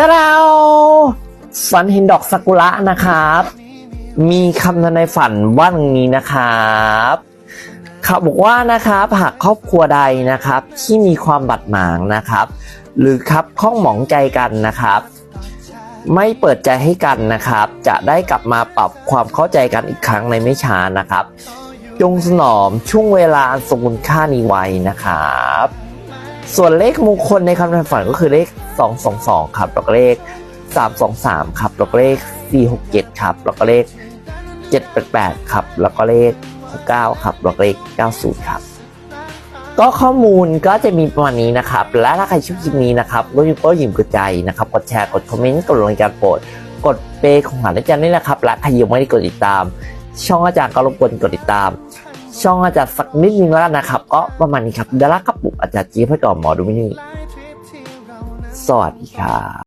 ตะเราฝันเห็นดอกซากุระนะครับ มีคำทนายฝันว่าอย่างนี้นะครับเขาบอกว่านะครับหากครอบครัวใดนะครับ ที่มีความบาดหมางนะครับ หรือครับข้องหมองใจกันนะครับ ไม่เปิดใจให้กันนะครับ จะได้กลับมาปรับความเข้าใจกันอีกครั้งในไม่ช้านะครับ จงสนอมช่วงเวลาอันทรงคุณค่านี้ไว้นะครับ ส่วนเลขมงคลในคำทำนฝันก็คือเลข 222 ครับ แล้วก็เลข 323 ครับ แล้วก็เลข 467 ครับ แล้วก็เลข 788 ครับ แล้วก็เลข 69 ครับ แล้วก็เลข 90 ครับ ก็ข้อมูลก็จะมีประมาณนี้นะครับ และถ้าใครชอบคลิปนี้นะครับก็ยิมก็ยิมกดใจนะครับ กดแชร์ กดคอมเมนต์ กดลงการโปรด กดเปย์ของหาอาจารย์นี่นะครับ และใครยังไม่ได้กดติดตาม ช่องอาจารย์ก็รบกวนกดติดตาม ช่องอาจารย์สักนิดนึงแล้วนะครับ ก็ประมาณนี้ครับเดยวลากระปุกอาจารย์จี๊บให้ก่อนหมอดูไม่นี่สวัสดีครับ